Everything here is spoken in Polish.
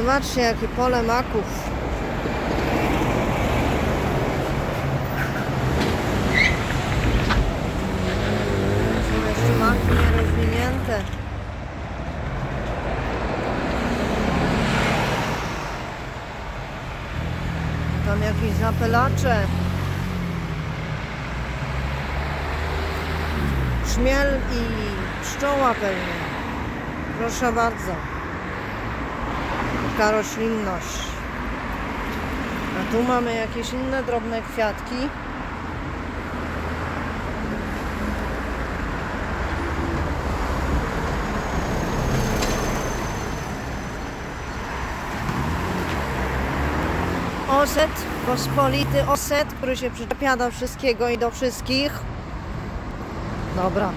Zobaczcie, jakie pole maków. Maki nierozwinięte. Tam jakieś zapylacze. Szmiel i pszczoła pewnie. Proszę bardzo. Taka roślinność. A tu mamy jakieś inne drobne kwiatki. Oset, pospolity oset, który się przyczepia do wszystkiego i do wszystkich. Dobra,